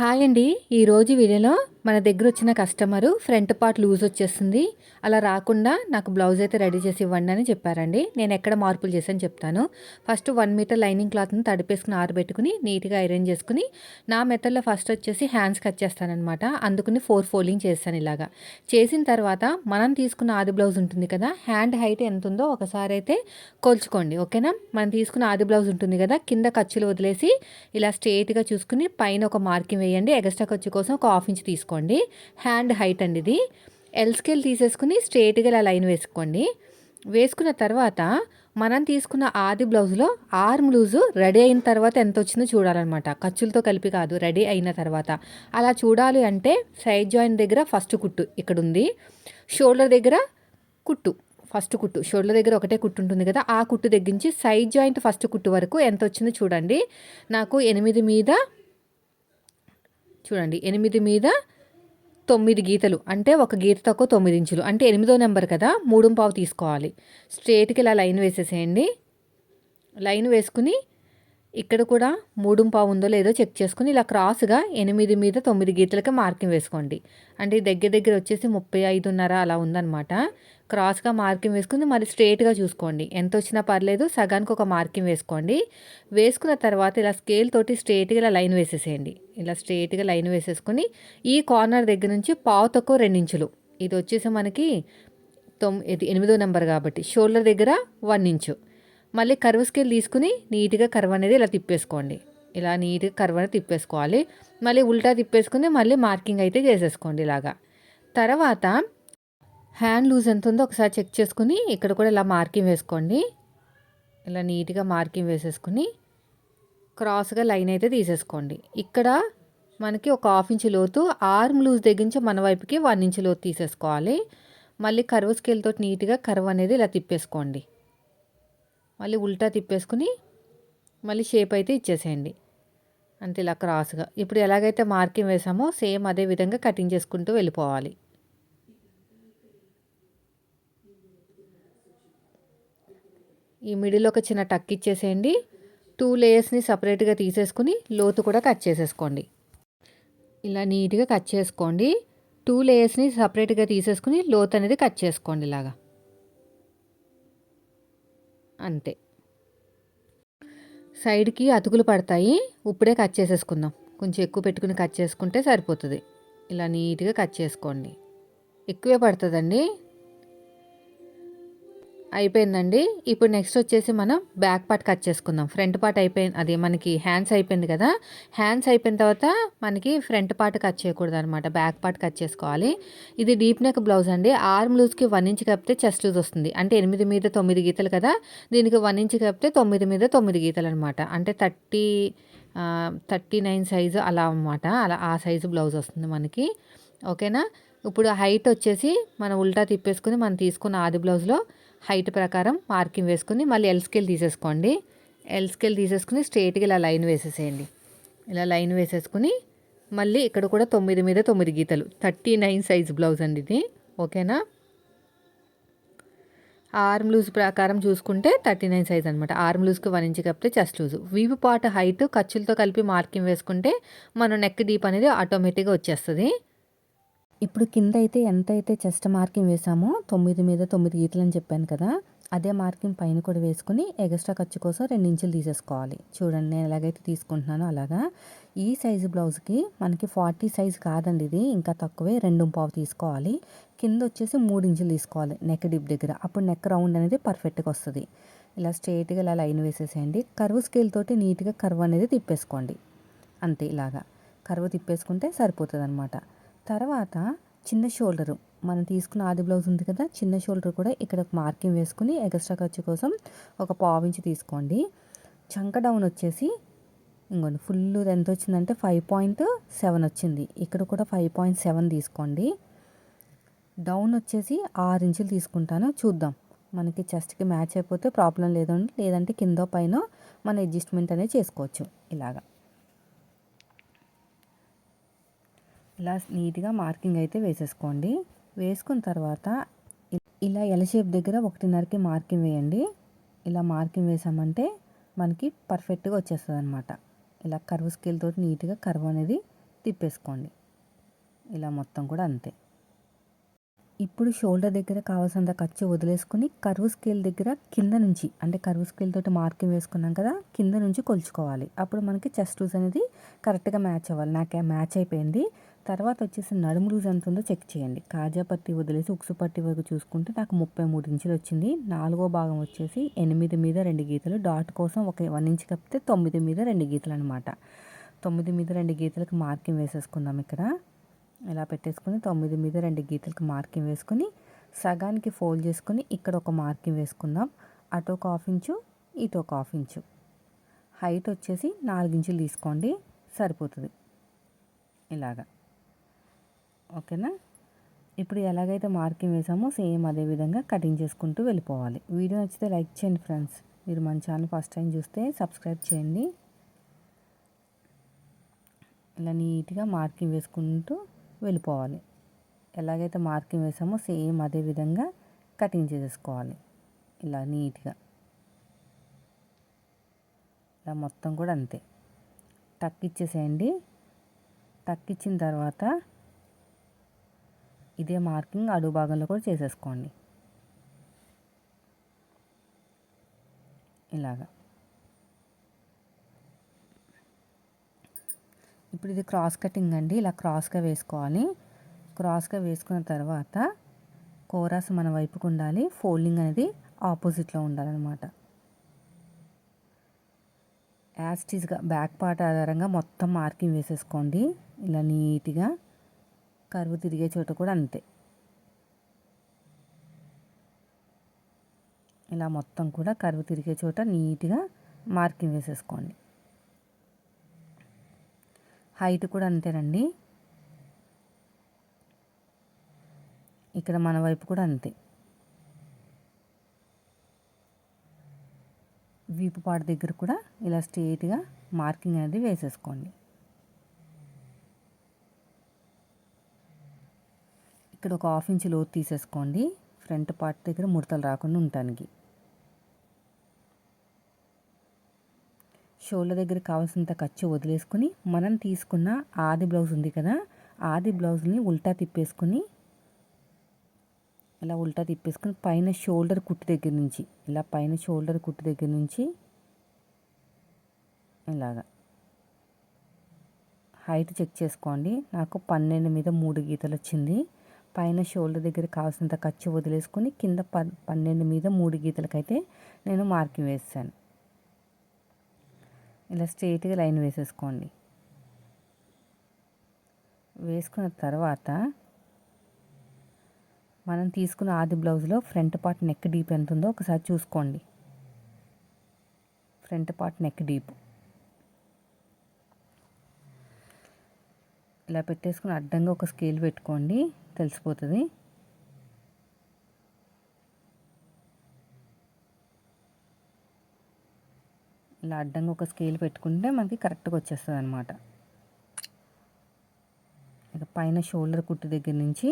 Hi అండి. ఈరోజు వీడియోలో మన దగ్గర వచ్చిన కస్టమరు ఫ్రంట్ పార్ట్ లూజ్ వచ్చేస్తుంది. అలా రాకుండా నాకు బ్లౌజ్ అయితే రెడీ చేసి ఇవ్వండి అని చెప్పారండి. నేను ఎక్కడ మార్పులు చేశాను చెప్తాను. ఫస్ట్ వన్ మీటర్ లైనింగ్ క్లాత్ని తడిపేసుకుని ఆరబెట్టుకుని నీట్గా ఐరన్ చేసుకుని నా మెథడ్లో ఫస్ట్ వచ్చేసి హ్యాండ్స్ కట్ చేస్తానమాట అందుకుని ఫోర్ ఫోల్డింగ్ చేస్తాను ఇలాగా. చేసిన తర్వాత మనం తీసుకున్న ఆది బ్లౌజ్ ఉంటుంది కదా హ్యాండ్ హైట్ ఎంత ఉందో ఒకసారి అయితే కొలుచుకోండి ఓకేనా? మనం తీసుకున్న ఆది బ్లౌజ్ ఉంటుంది కదా కింద ఖర్చులు వదిలేసి ఇలా స్ట్రేట్గా చూసుకుని పైన ఒక మార్కింగ్ వేయండి ఎగస్ట్రా ఖర్చు కోసం ఒక హాఫ్ ఇంచ్ తీసుకోండి. హ్యాండ్ హైట్ అండి ఇది. ఎల్ స్కేల్ తీసేసుకుని స్ట్రేట్గా ఇలా లైన్ వేసుకోండి. వేసుకున్న తర్వాత మనం తీసుకున్న ఆది బ్లౌజ్లో ఆర్మ్ లూజు రెడీ అయిన తర్వాత ఎంత వచ్చిందో చూడాలన్నమాట. ఖర్చులతో కలిపి కాదు రెడీ అయిన తర్వాత. అలా చూడాలి అంటే సైడ్ జాయింట్ దగ్గర ఫస్ట్ కుట్టు ఇక్కడ ఉంది. షోల్డర్ దగ్గర కుట్టు ఫస్ట్ కుట్టు. షోల్డర్ దగ్గర ఒకటే కుట్టు ఉంటుంది కదా ఆ కుట్టు తగ్గించి సైడ్ జాయింట్ ఫస్ట్ కుట్టు వరకు ఎంత వచ్చిందో చూడండి. నాకు ఎనిమిది మీద చూడండి ఎనిమిది మీద తొమ్మిది గీతలు. అంటే ఒక గీత తక్కువ తొమ్మిది ఇంచులు. అంటే ఎనిమిదో నెంబర్ కదా మూడు పావు తీసుకోవాలి. స్ట్రేట్కి ఇలా లైన్ వేసేసేయండి. లైన్ వేసుకుని ఇక్కడ కూడా మూడు పావు ఉందో లేదో చెక్ చేసుకుని ఇలా క్రాస్గా ఎనిమిది మీద తొమ్మిది గీతలకి మార్కింగ్ వేసుకోండి. అంటే దగ్గర దగ్గర వచ్చేసి ముప్పై ఐదున్నర అలా ఉందన్నమాట. క్రాస్గా మార్కింగ్ వేసుకుని మరి స్ట్రేట్గా చూసుకోండి. ఎంత వచ్చినా పర్లేదు సగానికి ఒక మార్కింగ్ వేసుకోండి. వేసుకున్న తర్వాత ఇలా స్కేల్ తోటి స్ట్రేట్గా ఇలా లైన్ వేసేసేయండి. ఇలా స్ట్రేట్గా లైన్ వేసేసుకొని ఈ కార్నర్ దగ్గర నుంచి పావు తక్కువ రెండించులు. ఇది వచ్చేసి మనకి తొమ్మిది ఎనిమిదో నెంబర్ కాబట్టి షోల్డర్ దగ్గర వన్ ఇంచు మళ్ళీ కర్వ్ స్కేల్ తీసుకుని నీట్గా కర్వ్ అనేది ఇలా తిప్పేసుకోండి. ఇలా నీట్గా కర్వ్ అనేది తిప్పేసుకోవాలి. మళ్ళీ ఉల్టా తిప్పేసుకుని మళ్ళీ మార్కింగ్ అయితే చేసేసుకోండి ఇలాగా. తర్వాత హ్యాండ్ లూజ్ ఎంత ఉందో ఒకసారి చెక్ చేసుకుని ఇక్కడ కూడా ఇలా మార్కింగ్ వేసుకోండి. ఇలా నీట్గా మార్కింగ్ వేసేసుకుని క్రాస్గా లైన్ అయితే తీసేసుకోండి. ఇక్కడ మనకి ఒక హాఫ్ ఇంచ్ లోతు ఆర్మ్ లూజ్ దగ్గర నుంచి మన వైపుకి వన్ ఇంచ్ లోతు తీసేసుకోవాలి. మళ్ళీ కర్వ్ స్కేల్తో నీట్గా కర్వ్ అనేది ఇలా తిప్పేసుకోండి. మళ్ళీ ఉల్టా తిప్పేసుకుని మళ్ళీ షేప్ అయితే ఇచ్చేసేయండి. అంతే ఇలా క్రాస్గా. ఇప్పుడు ఎలాగైతే మార్కింగ్ వేసామో సేమ్ అదే విధంగా కటింగ్ చేసుకుంటూ వెళ్ళిపోవాలి. ఈ మిడిల్ ఒక చిన్న టక్ ఇచ్చేసేయండి. టూ లేయర్స్ని సపరేట్గా తీసేసుకుని లోతు కూడా కట్ చేసేసుకోండి. ఇలా నీట్గా కట్ చేసుకోండి. టూ లేయర్స్ని సపరేట్గా తీసేసుకుని లోతు అనేది కట్ చేసుకోండి ఇలాగా. అంతే. సైడ్కి అతుకులు పడతాయి. ఇప్పుడే కట్ చేసేసుకుందాం. కొంచెం ఎక్కువ పెట్టుకుని కట్ చేసుకుంటే సరిపోతుంది. ఇలా నీట్గా కట్ చేసుకోండి. ఎక్కువే పడుతుందండి. అయిపోయిందండి. ఇప్పుడు నెక్స్ట్ వచ్చేసి మనం బ్యాక్ పార్ట్ కట్ చేసుకుందాం. ఫ్రంట్ పార్ట్ అయిపోయింది. అది మనకి హ్యాండ్స్ అయిపోయింది కదా. హ్యాండ్స్ అయిపోయిన తర్వాత మనకి ఫ్రంట్ పార్ట్ కట్ చేయకూడదు అనమాట బ్యాక్ పార్ట్ కట్ చేసుకోవాలి. ఇది డీప్ నెక్ బ్లౌజ్ అండి. ఆర్మ్ లూజ్కి వన్ ఇంచ్ కప్పితే చెస్ట్ లూజ్ వస్తుంది. అంటే ఎనిమిది మీద తొమ్మిది గీతలు కదా. దీనికి వన్ ఇంచ్ కప్పితే తొమ్మిది మీద తొమ్మిది గీతలు అనమాట అంటే థర్టీ థర్టీ నైన్ సైజు అలా అనమాట అలా ఆ సైజు బ్లౌజ్ వస్తుంది మనకి. ఓకేనా? ఇప్పుడు హైట్ వచ్చేసి మనం ఉల్టా తిప్పేసుకుని మనం తీసుకున్న ఆది బ్లౌజ్లో హైట్ ప్రకారం మార్కింగ్ వేసుకుని మళ్ళీ ఎల్ స్కేల్ తీసేసుకోండి. ఎల్ స్కేల్ తీసేసుకుని స్ట్రేట్గా ఇలా లైన్ వేసేసేయండి. ఇలా లైన్ వేసేసుకుని మళ్ళీ ఇక్కడ కూడా తొమ్మిది మీద తొమ్మిది గీతలు. థర్టీ నైన్ సైజ్ బ్లౌజ్ అండి ఇది. ఓకేనా ఆర్మ్ లూజ్ ప్రకారం చూసుకుంటే థర్టీ నైన్ సైజ్ అనమాట ఆర్మ్ లూజ్కి వన్ ఇంచ్ కప్పితే చెస్ట్ లూజ్ వీపు పాటు హైట్ ఖర్చులతో కలిపి మార్కింగ్ వేసుకుంటే మనం నెక్ డీప్ అనేది ఆటోమేటిక్గా వచ్చేస్తుంది. ఇప్పుడు కింద అయితే ఎంత అయితే చెస్ట్ మార్కింగ్ వేసామో తొమ్మిది మీద తొమ్మిది గీతలు అని చెప్పాను కదా అదే మార్కింగ్ పైన కూడా వేసుకుని ఎగస్ట్రా ఖర్చు కోసం రెండు ఇంచులు తీసేసుకోవాలి. చూడండి నేను ఎలాగైతే తీసుకుంటున్నానో అలాగా. ఈ సైజు బ్లౌజ్కి మనకి ఫార్టీ సైజ్ కాదండి ఇది ఇంకా తక్కువే రెండు పావు తీసుకోవాలి. కింద వచ్చేసి మూడు ఇంచులు తీసుకోవాలి నెక్ డిప్ దగ్గర. అప్పుడు నెక్ రౌండ్ అనేది పర్ఫెక్ట్గా వస్తుంది. ఇలా స్ట్రైట్గా ఇలా లైన్ వేసేసేయండి. కర్వ్ స్కేల్ తోటి నీట్గా కర్వ్ అనేది తిప్పేసుకోండి. అంతే ఇలాగా. కర్వ్ తిప్పేసుకుంటే సరిపోతుంది అనమాట తర్వాత చిన్న షోల్డరు. మనం తీసుకున్న ఆది బ్లౌజ్ ఉంది కదా చిన్న షోల్డర్ కూడా ఇక్కడ ఒక మార్కింగ్ వేసుకుని ఎక్స్ట్రా ఖర్చు కోసం ఒక పావు ఇంచ్ తీసుకోండి. చంక డౌన్ వచ్చేసి ఇంకోండి ఫుల్ ఎంత వచ్చిందంటే ఫైవ్ పాయింట్ సెవెన్ వచ్చింది. ఇక్కడ కూడా ఫైవ్ పాయింట్ సెవెన్ తీసుకోండి. డౌన్ వచ్చేసి ఆరు ఇంచులు తీసుకుంటాను. చూద్దాం. మనకి చెస్ట్కి మ్యాచ్ అయిపోతే ప్రాబ్లం లేదండి లేదంటే కింద పైన మన అడ్జస్ట్మెంట్ అనేది చేసుకోవచ్చు. ఇలాగా. ఇలా నీట్గా మార్కింగ్ అయితే వేసేసుకోండి. వేసుకున్న తర్వాత ఇలా ఎల షేప్ దగ్గర ఒకటిన్నరకి మార్కింగ్ వేయండి. ఇలా మార్కింగ్ వేసామంటే మనకి పర్ఫెక్ట్గా వచ్చేస్తుంది అనమాట ఇలా కర్వ్ స్కేల్ తోటి నీట్గా కర్వ్ అనేది తిప్పేసుకోండి. ఇలా మొత్తం కూడా అంతే. ఇప్పుడు షోల్డర్ దగ్గర కావాల్సినంత ఖర్చు వదిలేసుకుని కరువు స్కేల్ దగ్గర కింద నుంచి అంటే కరువు స్కేల్ తోటి మార్కింగ్ వేసుకున్నాం కదా కింద నుంచి కొలుచుకోవాలి. అప్పుడు మనకి చెస్ట్ లూజ్ అనేది కరెక్ట్గా మ్యాచ్ అవ్వాలి. నాకే మ్యాచ్ అయిపోయింది. తర్వాత వచ్చేసి నడుము లూజ్ ఎంత ఉందో చెక్ చేయండి. కాజా పట్టి వదిలేసి ఉక్సు పట్టి వరకు చూసుకుంటే నాకు ముప్పై మూడు ఇంచులు వచ్చింది. నాలుగో భాగం వచ్చేసి ఎనిమిది మీద రెండు గీతలు. డాట్ కోసం ఒక వన్ ఇంచ్ కప్పితే తొమ్మిది మీద రెండు గీతలు అనమాట తొమ్మిది మీద రెండు గీతలకు మార్కింగ్ వేసేసుకుందాం ఇక్కడ. ఇలా పెట్టేసుకుని తొమ్మిది మీద రెండు గీతలకు మార్కింగ్ వేసుకుని సగానికి ఫోల్డ్ చేసుకుని ఇక్కడ ఒక మార్కింగ్ వేసుకుందాం. అటు ఒక హాఫ్ ఇంచు ఇటు ఒక హాఫ్ ఇంచు. హైట్ వచ్చేసి నాలుగు ఇంచులు తీసుకోండి. సరిపోతుంది. ఇలాగా. ఓకేనా? ఇప్పుడు ఎలాగైతే మార్కింగ్ వేసామో సేమ్ అదే విధంగా కటింగ్ చేసుకుంటూ వెళ్ళిపోవాలి. వీడియో నచ్చితే లైక్ చేయండి ఫ్రెండ్స్. మీరు మన ఛానల్ ఫస్ట్ టైం చూస్తే సబ్స్క్రైబ్ చేయండి. ఇలా నీట్గా మార్కింగ్ వేసుకుంటూ వెళ్ళిపోవాలి. ఎలాగైతే మార్కింగ్ వేసామో సేమ్ అదే విధంగా కటింగ్ చేసేసుకోవాలి. ఇలా నీట్గా. ఇలా మొత్తం కూడా అంతే. టక్ ఇచ్చేసేయండి. టక్ ఇచ్చిన తర్వాత ఇదే మార్కింగ్ అడుగు భాగంలో కూడా చేసేసుకోండి. ఇలాగా. ఇప్పుడు ఇది క్రాస్ కటింగ్ అండి. ఇలా క్రాస్గా వేసుకోవాలి. క్రాస్గా వేసుకున్న తర్వాత కోరాస్ మన వైపుకు ఉండాలి. ఫోల్డింగ్ అనేది ఆపోజిట్లో ఉండాలన్నమాట. యాస్టీస్గా బ్యాక్ పార్ట్ ఆధారంగా మొత్తం మార్కింగ్ వేసేసుకోండి. ఇలా నీట్గా. కరువు తిరిగే చోట కూడా అంతే. ఇలా మొత్తం కూడా కరువు తిరిగే చోట నీట్గా మార్కింగ్ వేసేసుకోండి. హైట్ కూడా అంతేనండి. ఇక్కడ మన వైపు కూడా అంతే. వీపు దగ్గర కూడా ఇలా స్ట్రేట్గా మార్కింగ్ అనేది వేసేసుకోండి. ఇక్కడ ఒక హాఫ్ ఇంచ్ లోతు తీసేసుకోండి. ఫ్రంట్ పార్ట్ దగ్గర ముడతలు రాకుండా ఉండటానికి. షోల్డర్ దగ్గర కావాల్సినంత ఖర్చు వదిలేసుకుని మనం తీసుకున్న ఆది బ్లౌజ్ ఉంది కదా ఆది బ్లౌజ్ని ఉల్టా తిప్పేసుకుని ఇలా ఉల్టా తిప్పేసుకుని పైన షోల్డర్ కుట్టు దగ్గర నుంచి ఇలా పైన షోల్డర్ కుట్టు దగ్గర నుంచి ఇలాగా. హైట్ చెక్ చేసుకోండి. నాకు పన్నెండు మీద మూడు గీతలు వచ్చింది. పైన షోల్డర్ దగ్గర కావాల్సినంత ఖర్చు వదిలేసుకొని కింద ప పన్నెండు మీద మూడు గీతలకైతే నేను మార్కింగ్ వేసాను. ఇలా స్ట్రైట్గా లైన్ వేసేసుకోండి. వేసుకున్న తర్వాత మనం తీసుకున్న ఆది బ్లౌజ్లో ఫ్రంట్ పార్ట్ నెక్ డీప్ ఎంత ఉందో ఒకసారి చూసుకోండి. Front part neck deep. ఇలా పెట్టేసుకుని అడ్డంగా ఒక స్కేల్ పెట్టుకోండి. తెలిసిపోతుంది. ఇలా అడ్డంగా ఒక స్కేల్ పెట్టుకుంటే మనకి కరెక్ట్గా వచ్చేస్తుంది అనమాట ఇక పైన షోల్డర్ కుట్టు దగ్గర నుంచి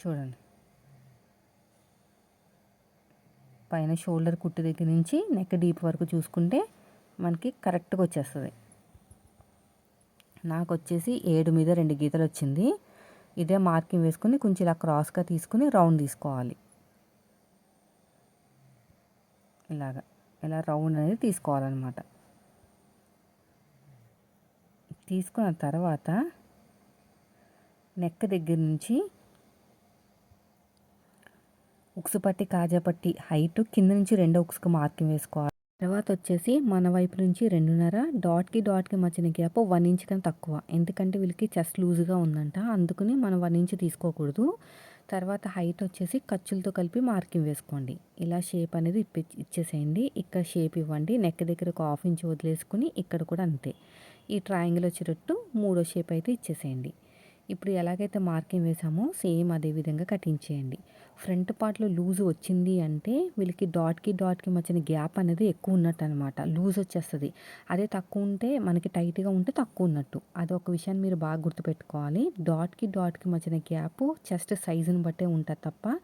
చూడండి. పైన షోల్డర్ కుట్టు దగ్గర నుంచి నెక్ డీప్ వరకు చూసుకుంటే మనకి కరెక్ట్గా వచ్చేస్తుంది. నాకు వచ్చేసి ఏడు మీద రెండు గీతలు వచ్చింది. ఇదే మార్కింగ్ వేసుకుని కొంచెం ఇలా క్రాస్గా తీసుకుని రౌండ్ తీసుకోవాలి. ఇలాగా. ఇలా రౌండ్ అనేది తీసుకోవాలన్నమాట. తీసుకున్న తర్వాత నెక్ దగ్గర నుంచి ఉక్సు పట్టి కాజా పట్టి హైట్ కింద నుంచి రెండో ఉక్స్కి మార్కింగ్ వేసుకోవాలి. తర్వాత వచ్చేసి మన వైపు నుంచి రెండున్నర డాట్కి డాట్కి మధ్యన గ్యాప్ వన్ ఇంచ్ కన్నా తక్కువ. ఎందుకంటే వీళ్ళకి చెస్ట్ లూజ్గా ఉందంట. అందుకని మనం వన్ ఇంచ్ తీసుకోకూడదు. తర్వాత హైట్ వచ్చేసి ఖర్చులతో కలిపి మార్కింగ్ వేసుకోండి. ఇలా షేప్ అనేది ఇప్పి ఇచ్చేసేయండి. ఇక్కడ షేప్ ఇవ్వండి. నెక్ దగ్గర ఒక హాఫ్ ఇంచ్ వదిలేసుకుని ఇక్కడ కూడా అంతే. ఈ ట్రయాంగిల్ వచ్చేటట్టు మూడో షేప్ అయితే ఇచ్చేసేయండి. ఇప్పుడు ఎలాగైతే మార్కింగ్ వేసామో సేమ్ అదే విధంగా కటింగ్ ఫ్రంట్ పార్ట్లో లూజ్ వచ్చింది అంటే వీళ్ళకి డాట్కి డాట్కి మధ్యన గ్యాప్ అనేది ఎక్కువ ఉన్నట్టు అనమాట లూజ్ వచ్చేస్తుంది. అదే తక్కువ ఉంటే మనకి టైట్గా ఉంటే తక్కువ ఉన్నట్టు. అది ఒక విషయాన్ని మీరు బాగా గుర్తుపెట్టుకోవాలి. డాట్కి డాట్కి మధ్యన గ్యాప్ చెస్ట్ సైజుని బట్టే ఉంటుంది తప్ప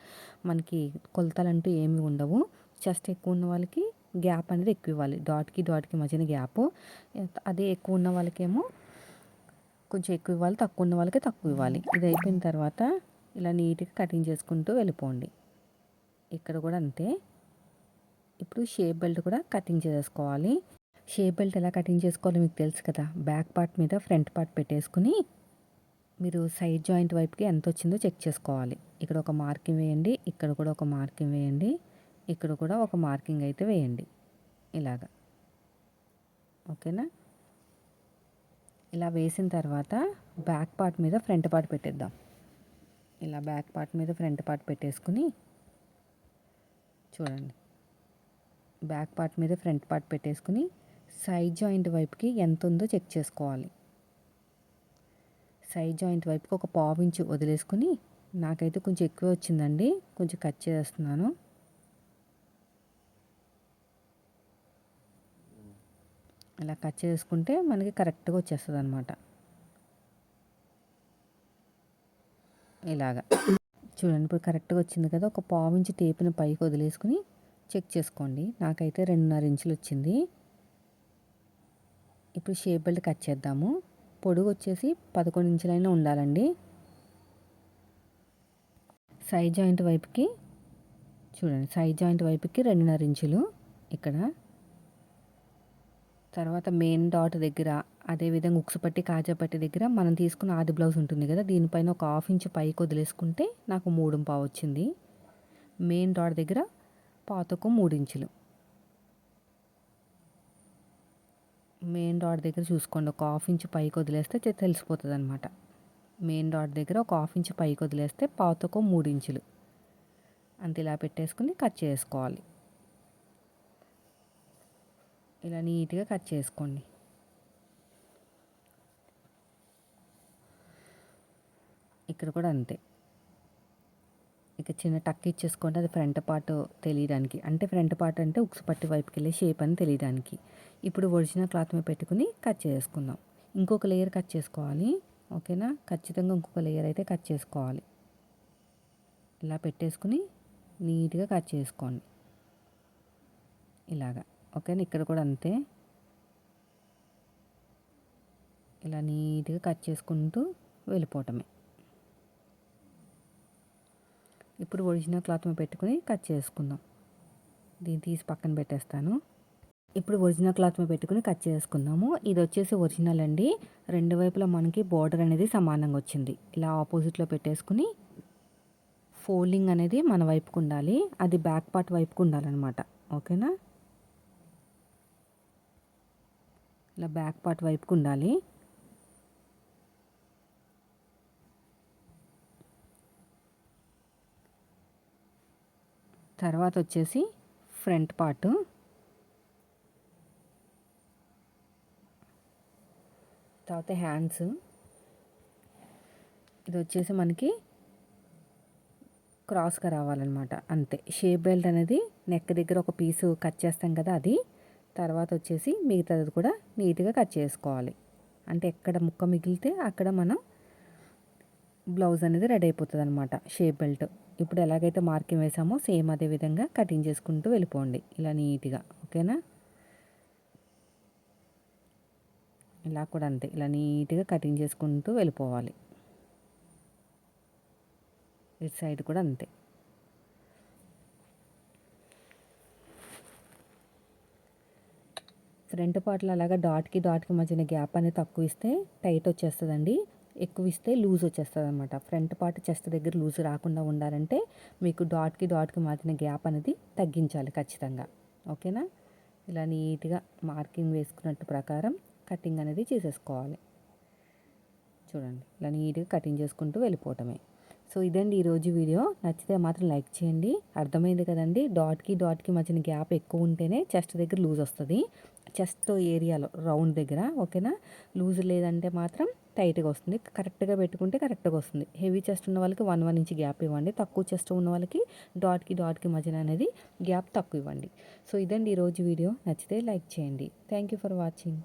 మనకి కొలతలంటూ ఏమి ఉండవు. చెస్ట్ ఎక్కువ ఉన్న వాళ్ళకి గ్యాప్ అనేది ఎక్కువ ఇవ్వాలి. డాట్కి డాట్కి మధ్యన గ్యాప్. అదే ఎక్కువ ఉన్న వాళ్ళకేమో కొంచెం ఎక్కువ ఇవ్వాలి తక్కువ ఉన్న వాళ్ళకి తక్కువ ఇవ్వాలి. ఇది అయిపోయిన తర్వాత ఇలా నీట్గా కటింగ్ చేసుకుంటూ వెళ్ళిపోండి. ఇక్కడ కూడా అంతే. ఇప్పుడు షేప్ బెల్ట్ కూడా కటింగ్ చేసేసుకోవాలి షేప్ బెల్ట్ ఎలా కటింగ్ చేసుకోవాలో మీకు తెలుసు కదా. బ్యాక్ పార్ట్ మీద ఫ్రంట్ పార్ట్ పెట్టేసుకుని మీరు సైడ్ జాయింట్ వైపుకి ఎంత వచ్చిందో చెక్ చేసుకోవాలి. ఇక్కడ ఒక మార్కింగ్ వేయండి ఇక్కడ కూడా ఒక మార్కింగ్ వేయండి ఇక్కడ కూడా ఒక మార్కింగ్ అయితే వేయండి. ఇలాగా. ఓకేనా? ఇలా వేసిన తర్వాత బ్యాక్ పార్ట్ మీద ఫ్రంట్ పార్ట్ పెట్టేద్దాం. ఇలా బ్యాక్ పార్ట్ మీద ఫ్రంట్ పార్ట్ పెట్టేసుకుని చూడండి. బ్యాక్ పార్ట్ మీద ఫ్రంట్ పార్ట్ పెట్టేసుకుని సైడ్ జాయింట్ వైపుకి ఎంత ఉందో చెక్ చేసుకోవాలి. సైడ్ జాయింట్ వైపుకి ఒక పావు ఇంచు వదిలేసుకుని నాకైతే కొంచెం ఎక్కువ వచ్చిందండి. కొంచెం కట్ చేస్తున్నాను. ఇలా కట్ చేసుకుంటే మనకి కరెక్ట్గా వచ్చేస్తుంది అనమాట ఇలాగా. చూడండి ఇప్పుడు కరెక్ట్గా వచ్చింది కదా ఒక పావు ఇంచు టేపుని పైకి వదిలేసుకుని చెక్ చేసుకోండి. నాకైతే రెండున్నర ఇంచులు వచ్చింది. ఇప్పుడు షేప్ బెల్ట్ కట్ చేద్దాము. పొడుగు వచ్చేసి పదకొండు ఇంచులైనా ఉండాలండి. సైడ్ జాయింట్ వైపుకి చూడండి సైడ్ జాయింట్ వైపుకి రెండున్నర ఇంచులు. ఇక్కడ తర్వాత మెయిన్ డాట్ దగ్గర అదేవిధంగా ఉక్సుపట్టి కాజాపట్టి దగ్గర మనం తీసుకున్న ఆది బ్లౌజ్ ఉంటుంది కదా దీనిపైన ఒక హాఫ్ ఇంచ్ పైకి వదిలేసుకుంటే నాకు మూడు పావు వచ్చింది మెయిన్ డాట్ దగ్గర పాతకు మూడు ఇంచులు. మెయిన్ డాట్ దగ్గర చూసుకోండి ఒక హాఫ్ ఇంచ్ పైకి వదిలేస్తే తెలిసిపోతుంది అనమాట మెయిన్ డాట్ దగ్గర ఒక హాఫ్ ఇంచ్ పైకి వదిలేస్తే పాతకు మూడు ఇంచులు. అంత ఇలా పెట్టేసుకుని కట్ చేసుకోవాలి. ఇలా నీట్గా కట్ చేసుకోండి. ఇక్కడ కూడా అంతే. ఇక చిన్న టక్ ఇచ్చేసుకోండి. అది ఫ్రంట్ పార్ట్ తెలియడానికి. అంటే ఫ్రంట్ పార్ట్ అంటే ఉక్స్ పట్టి వైపుకి వెళ్ళే షేప్ అని తెలియడానికి. ఇప్పుడు ఒరిజినల్ క్లాత్ మీద పెట్టుకుని కట్ చేసుకుందాం. ఇంకొక లేయర్ కట్ చేసుకోవాలి. ఓకేనా? ఖచ్చితంగా ఇంకొక లేయర్ అయితే కట్ చేసుకోవాలి. ఇలా పెట్టేసుకుని నీట్గా కట్ చేసుకోండి. ఇలాగా. ఓకేనా ఇక్కడ కూడా అంతే. ఇలా నీట్గా కట్ చేసుకుంటూ వెళ్ళిపోవటమే. ఇప్పుడు ఒరిజినల్ క్లాత్ మీద పెట్టుకుని కట్ చేసుకుందాం. దీన్ని తీసి పక్కన పెట్టేస్తాను. ఇప్పుడు ఒరిజినల్ క్లాత్ మీద పెట్టుకుని కట్ చేసుకుందాము. ఇది వచ్చేసి ఒరిజినల్ అండి. రెండు వైపులా మనకి బోర్డర్ అనేది సమానంగా వచ్చింది. ఇలా ఆపోజిట్లో పెట్టేసుకుని ఫోల్డింగ్ అనేది మన వైపుకు ఉండాలి. అది బ్యాక్ పార్ట్ వైపుకు ఉండాలన్నమాట. ఓకేనా? ఇలా బ్యాక్ పార్ట్ వైపుకు ఉండాలి తర్వాత వచ్చేసి ఫ్రంట్ పార్ట్. తర్వాత హ్యాండ్స్. ఇది వచ్చేసి మనకి క్రాస్గా రావాలన్నమాట అంతే. షేప్ బెల్ట్ అనేది నెక్ దగ్గర ఒక పీసు కట్ చేస్తాం కదా అది. తర్వాత వచ్చేసి మిగతాది కూడా నీట్గా కట్ చేసుకోవాలి. అంటే ఎక్కడ ముక్క మిగిలితే అక్కడ మనం బ్లౌజ్ అనేది రెడీ అయిపోతుంది అనమాట షేప్ బెల్ట్. ఇప్పుడు ఎలాగైతే మార్కింగ్ వేసామో సేమ్ అదే విధంగా కటింగ్ చేసుకుంటూ వెళ్ళిపోండి ఇలా నీట్గా. ఓకేనా? ఇలా కూడా అంతే ఇలా నీట్గా కటింగ్ చేసుకుంటూ వెళ్ళిపోవాలి. ఇటు సైడ్ కూడా అంతే. ఫ్రంట్ పాటలు అలాగా డాట్కి డాట్కి మధ్యన గ్యాప్ అనేది తక్కువ ఇస్తే టైట్ వచ్చేస్తుందండి. ఎక్కువ ఇస్తే లూజ్ వచ్చేస్తుంది అనమాట ఫ్రంట్ పార్ట్ చెస్ట్ దగ్గర లూజ్ రాకుండా ఉండాలంటే మీకు డాట్కి డాట్కి మారిన గ్యాప్ అనేది తగ్గించాలి ఖచ్చితంగా. ఓకేనా? ఇలా నీట్గా మార్కింగ్ వేసుకున్నట్టు ప్రకారం కటింగ్ అనేది చేసేసుకోవాలి. చూడండి. ఇలా నీట్గా కటింగ్ చేసుకుంటూ వెళ్ళిపోవటమే. సో ఇదండి ఈరోజు వీడియో. నచ్చితే మాత్రం లైక్ చేయండి. అర్థమైంది కదండి? డాట్కి డాట్కి మధ్యన గ్యాప్ ఎక్కువ ఉంటేనే చెస్ట్ దగ్గర లూజ్ వస్తుంది. చెస్ట్ ఏరియాలో రౌండ్ దగ్గర ఓకేనా? లూజ్ లేదంటే మాత్రం టైట్గా వస్తుంది. కరెక్ట్గా పెట్టుకుంటే కరెక్ట్గా వస్తుంది. హెవీ చెస్ట్ ఉన్న వాళ్ళకి వన్ వన్ ఇంచ్ గ్యాప్ ఇవ్వండి. తక్కువ చెస్ట్ ఉన్న వాళ్ళకి డాట్కి డాట్కి మధ్యన అనేది గ్యాప్ తక్కువ ఇవ్వండి. సో ఇదండి ఈరోజు వీడియో. నచ్చితే లైక్ చేయండి. Thank you for watching.